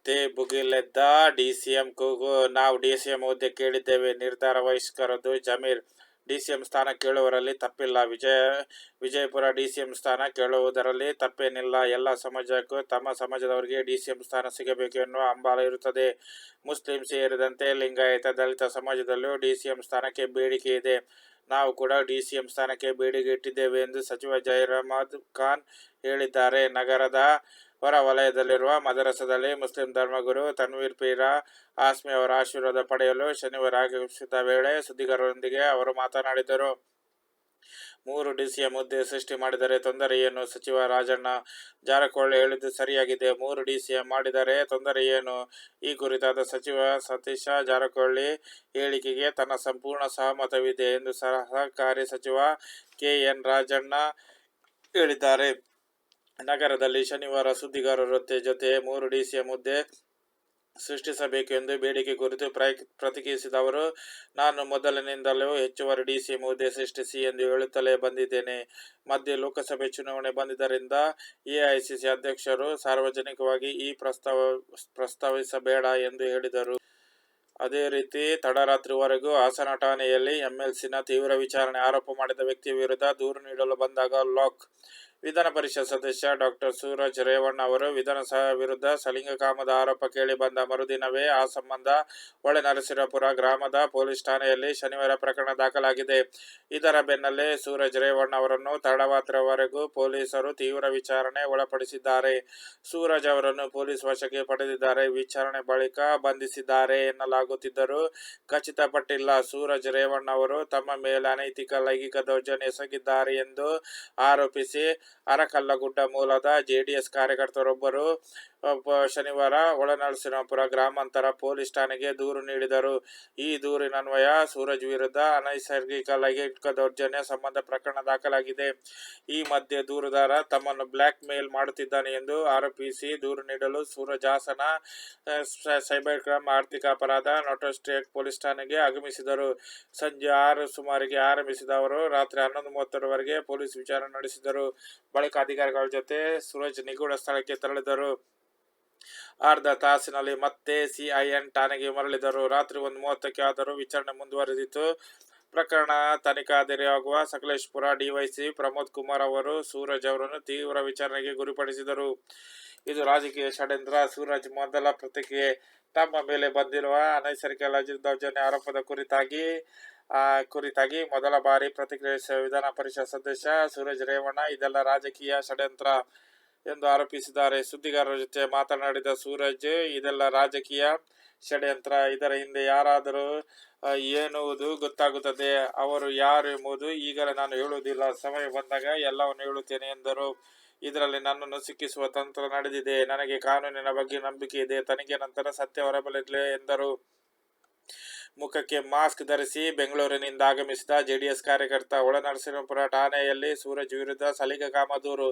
ಮತ್ತೆ ಭುಗಿಲೆದ್ದ ಡಿಸಿಎಂ ಕೂಗು. ನಾವು ಡಿಸಿಎಂ ಹುದ್ದೆ ಕೇಳಿದ್ದೇವೆ. ನಿರ್ಧಾರ ವಹಿಸ್ಕರದು ಜಮೀರ್. ಡಿಸಿಎಂ ಸ್ಥಾನ ಕೇಳುವರಲ್ಲಿ ತಪ್ಪಿಲ್ಲ. ವಿಜಯ, ವಿಜಯಪುರ ಡಿಸಿಎಂ ಸ್ಥಾನ ಕೇಳುವುದರಲ್ಲಿ ತಪ್ಪೇನಿಲ್ಲ. ಎಲ್ಲ ಸಮಾಜಕ್ಕೂ ತಮ್ಮ ಸಮಾಜದವರಿಗೆ ಡಿಸಿಎಂ ಸ್ಥಾನ ಸಿಗಬೇಕು ಎನ್ನುವ ಹಂಬಲ ಇರುತ್ತದೆ. ಮುಸ್ಲಿಂ ಸೇರಿದಂತೆ ಲಿಂಗಾಯತ ದಲಿತ ಸಮಾಜದಲ್ಲೂ ಡಿಸಿಎಂ ಸ್ಥಾನಕ್ಕೆ ಬೇಡಿಕೆ ಇದೆ. ನಾವು ಕೂಡ ಡಿಸಿಎಂ ಸ್ಥಾನಕ್ಕೆ ಬೇಡಿಕೆ ಇಟ್ಟಿದ್ದೇವೆ ಎಂದು ಸಚಿವ ಜೈರ್ ಖಾನ್ ಹೇಳಿದ್ದಾರೆ. ನಗರದ ಹೊರ ವಲಯದಲ್ಲಿರುವ ಮದರಸದಲ್ಲಿ ಮುಸ್ಲಿಂ ಧರ್ಮಗುರು ತನ್ವೀರ್ ಪೀರಾ ಆಸ್ಮಿ ಅವರ ಆಶೀರ್ವಾದ ಪಡೆಯಲು ಶನಿವಾರ ಆಗಮಿಸಿದ ವೇಳೆ ಸುದ್ದಿಗಾರರೊಂದಿಗೆ ಅವರು ಮಾತನಾಡಿದರು. ಮೂರು ಡಿಸಿಎಂ ಹುದ್ದೆ ಸೃಷ್ಟಿ ಮಾಡಿದರೆ ತೊಂದರೆ ಏನು ಸಚಿವ ರಾಜಣ್ಣ ಜಾರಕಿಹೊಳಿ ಹೇಳಿದ್ದು ಸರಿಯಾಗಿದೆ. ಮೂರು ಡಿಸಿಎಂ ಮಾಡಿದರೆ ತೊಂದರೆ ಏನು ಈ ಕುರಿತಾದ ಸಚಿವ ಸತೀಶ ಜಾರಕಿಹೊಳಿ ಹೇಳಿಕೆಗೆ ತನ್ನ ಸಂಪೂರ್ಣ ಸಹಮತವಿದೆ ಎಂದು ಸಹಕಾರಿ ಸಚಿವ ಕೆ ಎನ್ ರಾಜಣ್ಣ ಹೇಳಿದ್ದಾರೆ. ನಗರದಲ್ಲಿ ಶನಿವಾರ ಸುದ್ದಿಗಾರರ ಜೊತೆ ಮೂರು ಡಿಸಿಎಂ ಹುದ್ದೆ ಸೃಷ್ಟಿಸಬೇಕು ಎಂದು ಬೇಡಿಕೆ ಕುರಿತು ಪ್ರತಿಕ್ರಿಯಿಸಿದ ಅವರು, ನಾನು ಮೊದಲಿನಿಂದಲೂ ಹೆಚ್ಚುವರಿ ಡಿಸಿಎಂ ಹುದ್ದೆ ಸೃಷ್ಟಿಸಿ ಎಂದು ಹೇಳುತ್ತಲೇ ಬಂದಿದ್ದೇನೆ. ಮಧ್ಯೆ ಲೋಕಸಭೆ ಚುನಾವಣೆ ಬಂದಿದ್ದರಿಂದ ಎಐಸಿಸಿ ಅಧ್ಯಕ್ಷರು ಸಾರ್ವಜನಿಕವಾಗಿ ಈ ಪ್ರಸ್ತಾವ, ಪ್ರಸ್ತಾವಿಸಬೇಡ ಎಂದು ಹೇಳಿದರು. ಅದೇ ರೀತಿ ತಡರಾತ್ರಿವರೆಗೂ ಹಾಸನ ಠಾಣೆಯಲ್ಲಿ ಎಂಎಲ್ಸಿನ ತೀವ್ರ ವಿಚಾರಣೆ ಆರೋಪ ಮಾಡಿದ ವ್ಯಕ್ತಿಯ ವಿರುದ್ಧ ದೂರು ನೀಡಲು ಬಂದಾಗ ಲಾಕ್ ವಿಧಾನ ಪರಿಷತ್ ಸದಸ್ಯ ಡಾಕ್ಟರ್ ಸೂರಜ್ ರೇವಣ್ಣ ಅವರು, ವಿಧಾನಸಭೆ ವಿರುದ್ಧ ಸಲಿಂಗಕಾಮದ ಆರೋಪ ಕೇಳಿ ಬಂದ ಮರುದಿನವೇ ಆ ಸಂಬಂಧ ಹೊಳೆನರಸೀಪುರ ಗ್ರಾಮದ ಪೊಲೀಸ್ ಠಾಣೆಯಲ್ಲಿ ಶನಿವಾರ ಪ್ರಕರಣ ದಾಖಲಾಗಿದೆ. ಇದರ ಬೆನ್ನಲ್ಲೇ ಸೂರಜ್ ರೇವಣ್ಣ ಅವರನ್ನು ತಡವಾತ್ರವರೆಗೂ ಪೊಲೀಸರು ತೀವ್ರ ವಿಚಾರಣೆ ಒಳಪಡಿಸಿದ್ದಾರೆ. ಸೂರಜ್ ಅವರನ್ನು ಪೊಲೀಸ್ ವಶಕ್ಕೆ ಪಡೆದಿದ್ದಾರೆ. ವಿಚಾರಣೆ ಬಳಿಕ ಬಂಧಿಸಿದ್ದಾರೆ ಎನ್ನಲಾಗುತ್ತಿದ್ದರೂ ಖಚಿತಪಟ್ಟಿಲ್ಲ. ಸೂರಜ್ ರೇವಣ್ಣ ಅವರು ತಮ್ಮ ಮೇಲೆ ಅನೈತಿಕ ಲೈಂಗಿಕ ದೌರ್ಜನ್ಯ ಎಸಗಿದ್ದಾರೆ ಎಂದು ಆರೋಪಿಸಿ ಅರಕಲ್ಲಗುಡ್ಡ ಮೂಲದ ಜೆಡಿಎಸ್ ಕಾರ್ಯಕರ್ತರೊಬ್ಬರು ಶನಿವಾರ ಒಳನರಸಿಂಹಪುರ ಗ್ರಾಮಾಂತರ ಪೊಲೀಸ್ ಠಾಣೆಗೆ ದೂರು ನೀಡಿದರು. ಈ ದೂರಿನನ್ವಯ ಸೂರಜ್ ವಿರುದ್ಧ ಅನೈಸರ್ಗಿಕ ಲೈಂಗಿಕ ದೌರ್ಜನ್ಯ ಸಂಬಂಧ ಪ್ರಕರಣ ದಾಖಲಾಗಿದೆ. ಈ ಮಧ್ಯೆ ದೂರುದಾರ ತಮ್ಮನ್ನು ಬ್ಲ್ಯಾಕ್ ಮೇಲ್ ಮಾಡುತ್ತಿದ್ದಾನೆ ಎಂದು ಆರೋಪಿಸಿ ದೂರು ನೀಡಲು ಸೂರಜ್ ಹಾಸನ ಸೈಬರ್ ಕ್ರೈಮ್ ಆರ್ಥಿಕ ಅಪರಾಧ ನೋಟೋಸ್ಟೇಟ್ ಪೊಲೀಸ್ ಠಾಣೆಗೆ ಆಗಮಿಸಿದರು. ಸಂಜೆ ಆರು ಸುಮಾರಿಗೆ ಆರಂಭಿಸಿದ ಅವರು ರಾತ್ರಿ ಹನ್ನೊಂದು ಮೂವತ್ತರವರೆಗೆ ಪೊಲೀಸ್ ವಿಚಾರಣೆ ನಡೆಸಿದರು. ಬಳಿಕ ಅಧಿಕಾರಿಗಳ ಜೊತೆ ಸೂರಜ್ ನಿಗೂಢ ಸ್ಥಳಕ್ಕೆ ತೆರಳಿದರು. ಅರ್ಧ ತಾಸಿನಲ್ಲಿ ಮತ್ತೆ ಸಿಐಎನ್ ಠಾಣೆಗೆ ಮರಳಿದರು. ರಾತ್ರಿ ಒಂದು ಮೂವತ್ತಕ್ಕೆ ಆದರೂ ವಿಚಾರಣೆ ಮುಂದುವರೆದಿತ್ತು. ಪ್ರಕರಣ ತನಿಖಾಧಿಕಾರಿಯಾಗುವ ಸಕಲೇಶ್ಪುರ ಡಿವೈಸಿ ಪ್ರಮೋದ್ ಕುಮಾರ್ ಅವರು ಸೂರಜ್ ಅವರನ್ನು ತೀವ್ರ ವಿಚಾರಣೆಗೆ ಗುರಿಪಡಿಸಿದರು. ಇದು ರಾಜಕೀಯ ಷಡ್ಯಂತ್ರ. ಸೂರಜ್ ಮೊದಲ ಪ್ರತಿಕ್ರಿಯೆ. ತಮ್ಮ ಮೇಲೆ ಬಂದಿರುವ ಅನೈಸರ್ಗಿಕ ದೌರ್ಜನ್ಯ ಆರೋಪದ ಕುರಿತಾಗಿ ಕುರಿತಾಗಿ ಮೊದಲ ಬಾರಿ ಪ್ರತಿಕ್ರಿಯಿಸಿದ ವಿಧಾನ ಪರಿಷತ್ ಸದಸ್ಯ ಸೂರಜ್ ರೇವಣ್ಣ. ಇದೆಲ್ಲ ರಾಜಕೀಯ ಷಡ್ಯಂತ್ರ. ಎಂದು ಆರೋಪಿಸಿದ್ದಾರೆ. ಸುದ್ದಿಗಾರರ ಜೊತೆ ಮಾತನಾಡಿದ ಸೂರಜ್, ಇದೆಲ್ಲ ರಾಜಕೀಯ ಷಡ್ಯಂತ್ರ. ಇದರ ಹಿಂದೆ ಯಾರಾದರೂ ಏನುವುದು ಗೊತ್ತಾಗುತ್ತದೆ, ಅವರು ಯಾರು ಎಂಬುದು ಈಗಲೇ ನಾನು ಹೇಳುವುದಿಲ್ಲ. ಸಮಯ ಬಂದಾಗ ಎಲ್ಲವನ್ನು ಹೇಳುತ್ತೇನೆ ಎಂದರು. ಇದರಲ್ಲಿ ನನ್ನನ್ನು ಸಿಕ್ಕಿಸುವ ತಂತ್ರ ನಡೆದಿದೆ. ನನಗೆ ಕಾನೂನಿನ ಬಗ್ಗೆ ನಂಬಿಕೆ ಇದೆ. ತನಿಖೆ ನಂತರ ಸತ್ಯ ಹೊರಬರಲಿದೆ ಎಂದರು. ಮುಖಕ್ಕೆ ಮಾಸ್ಕ್ ಧರಿಸಿ ಬೆಂಗಳೂರಿನಿಂದ ಆಗಮಿಸಿದ ಜೆಡಿಎಸ್ ಕಾರ್ಯಕರ್ತ ಒಳನರಸಿಂಹಪುರ ಠಾಣೆಯಲ್ಲಿ ಸೂರಜ್ ವಿರುದ್ಧ ಸಲಿಗ ಕಾಮದೂರು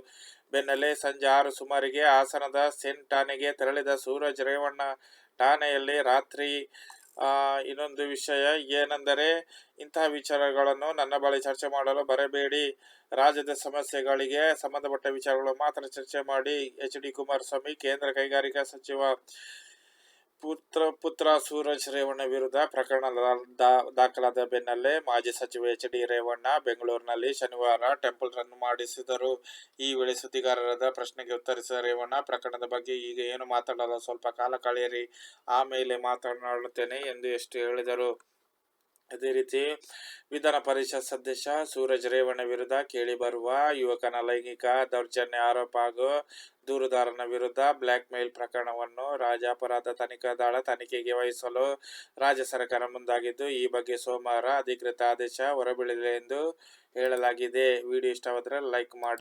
ಬೆನ್ನಲ್ಲೇ ಸಂಜೆ ಆರು ಸುಮಾರಿಗೆ ಹಾಸನದ ಸೆಂಟ್ ಠಾಣೆಗೆ ತೆರಳಿದ ಸೂರಜ್ ರೇವಣ್ಣ ಠಾಣೆಯಲ್ಲಿ ರಾತ್ರಿ ಇನ್ನೊಂದು ವಿಷಯ ಏನೆಂದರೆ ಇಂತಹ ವಿಚಾರಗಳನ್ನು ನನ್ನ ಬಳಿ ಚರ್ಚೆ ಮಾಡಲು ಬರಬೇಡಿ. ರಾಜ್ಯದ ಸಮಸ್ಯೆಗಳಿಗೆ ಸಂಬಂಧಪಟ್ಟ ವಿಚಾರಗಳು ಮಾತ್ರ ಚರ್ಚೆ ಮಾಡಿ. ಎಚ್ ಡಿ ಕುಮಾರಸ್ವಾಮಿ, ಕೇಂದ್ರ ಕೈಗಾರಿಕಾ ಸಚಿವ ಪುತ್ರ ಪುತ್ರ ಸೂರಜ್ ರೇವಣ್ಣ ವಿರುದ್ಧ ಪ್ರಕರಣ ದಾಖಲಾದ ಬೆನ್ನಲ್ಲೇ ಮಾಜಿ ಸಚಿವ ಎಚ್ ಡಿ ರೇವಣ್ಣ ಬೆಂಗಳೂರಿನಲ್ಲಿ ಶನಿವಾರ ಟೆಂಪಲ್ ರನ್ ಮಾಡಿಸಿದರು. ಈ ವೇಳೆ ಸುದ್ದಿಗಾರರ ಪ್ರಶ್ನೆಗೆ ಉತ್ತರಿಸಿದ ರೇವಣ್ಣ, ಪ್ರಕರಣದ ಬಗ್ಗೆ ಈಗ ಏನು ಮಾತಾಡಲ್ಲ, ಸ್ವಲ್ಪ ಕಾಲ ಕಳೆಯಿರಿ, ಆಮೇಲೆ ಮಾತನಾಡುತ್ತೇನೆ ಎಂದು ಎಷ್ಟು ಹೇಳಿದರು. ಅದೇ ರೀತಿ ವಿಧಾನ ಪರಿಷತ್ ಸದಸ್ಯ ಸೂರಜ್ ರೇವಣ್ಣ ವಿರುದ್ಧ ಕೇಳಿಬರುವ ಯುವಕನ ಲೈಂಗಿಕ ದೌರ್ಜನ್ಯ ಆರೋಪ ಹಾಗೂ ದೂರುದಾರನ ವಿರುದ್ಧ ಬ್ಲ್ಯಾಕ್ ಮೇಲ್ ಪ್ರಕರಣವನ್ನು ರಾಜ್ಯ ಅಪರಾಧ ತನಿಖಾ ದಳ ತನಿಖೆಗೆ ವಹಿಸಲು ರಾಜ್ಯ ಸರ್ಕಾರ ಮುಂದಾಗಿದ್ದು, ಈ ಬಗ್ಗೆ ಸೋಮವಾರ ಅಧಿಕೃತ ಆದೇಶ ಹೊರಬೀಳಲಿದೆ ಎಂದು ಹೇಳಲಾಗಿದೆ. ವಿಡಿಯೋ ಇಷ್ಟವಾದರೆ ಲೈಕ್ ಮಾಡಿ.